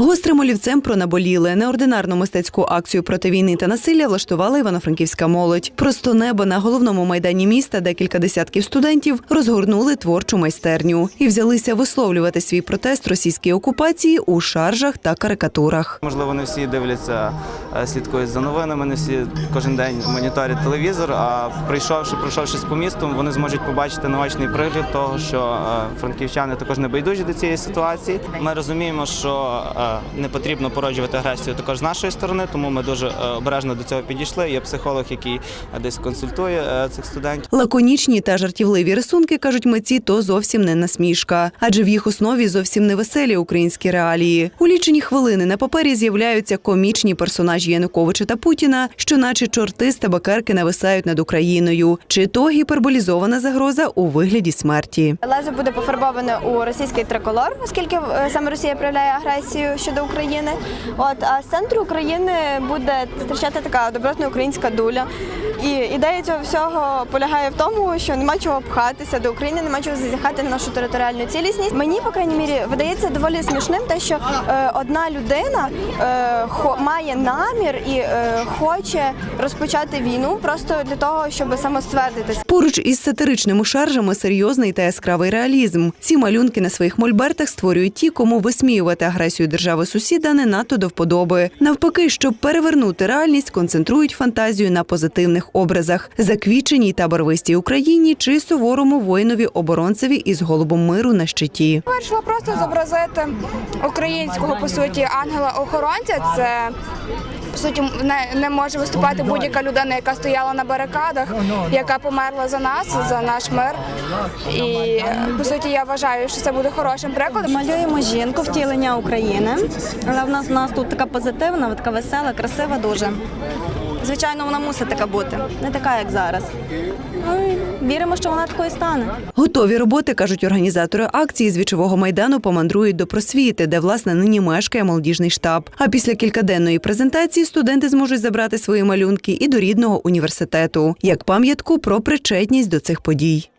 Гострим олівцем пронаболіли. Неординарну мистецьку акцію проти війни та насилля влаштувала івано-франківська молодь. Просто небо на головному майдані міста декілька десятків студентів розгорнули творчу майстерню і взялися висловлювати свій протест російській окупації у шаржах та карикатурах. Можливо, не всі дивляться, е, слідкують за новинами, не всі кожен день моніторять телевізор. А прийшовши, пройшовшись по місту, вони зможуть побачити наочний пригляд того, що е, франківчани також не байдужі до цієї ситуації. Ми розуміємо, що е, не потрібно породжувати агресію також з нашої сторони, тому ми дуже е, обережно до цього підійшли. Є психолог, який десь консультує е, цих студентів. Лаконічні та жартівливі рисунки, кажуть митці, то зовсім не насмішка, адже в їх основі зовсім не веселі українські реалії. У лічені хвилини на папері з'являються комічні персонажі Януковича та Путіна, що, наче чорти з табакерки, нависають над Україною, чи то гіперболізована загроза у вигляді смерті. Лезо буде пофарбоване у російський триколор, оскільки е, саме Росія проявляє агресію щодо України. От а з центру України буде зустрічати така добротна українська дуля. І ідея цього всього полягає в тому, що нема чого пхатися до України, нема чого зазіхати на нашу територіальну цілісність. Мені, по крайній мірі, видається доволі смішним, те, що е, одна людина е, хо, має намір і е, хоче розпочати війну просто для того, щоб самоствердитися. Поруч із сатиричними шаржами серйозний та яскравий реалізм. Ці малюнки на своїх мольбертах створюють ті, кому висміювати агресію держави сусіда не надто до вподоби. Навпаки, щоб перевернути реальність, концентрують фантазію на позитивних образах, заквіченій та барвистій Україні чи суворому воїнові оборонцеві із голубом миру на щиті. Вирішила просто зобразити українського по суті ангела-охоронця. Це по суті не, не може виступати будь-яка людина, яка стояла на барикадах, яка померла за нас, за наш мир. І по суті, я вважаю, що це буде хорошим прикладом. Малюємо жінку втілення України, але в нас в нас тут така позитивна, така весела, красива дуже. Звичайно, вона мусить така бути, не така, як зараз. Ну віримо, що вона такою стане. Готові роботи, кажуть організатори акції з вічового майдану, помандрують до просвіти, де власне нині мешкає молодіжний штаб. А після кількаденної презентації студенти зможуть забрати свої малюнки і до рідного університету як пам'ятку про причетність до цих подій.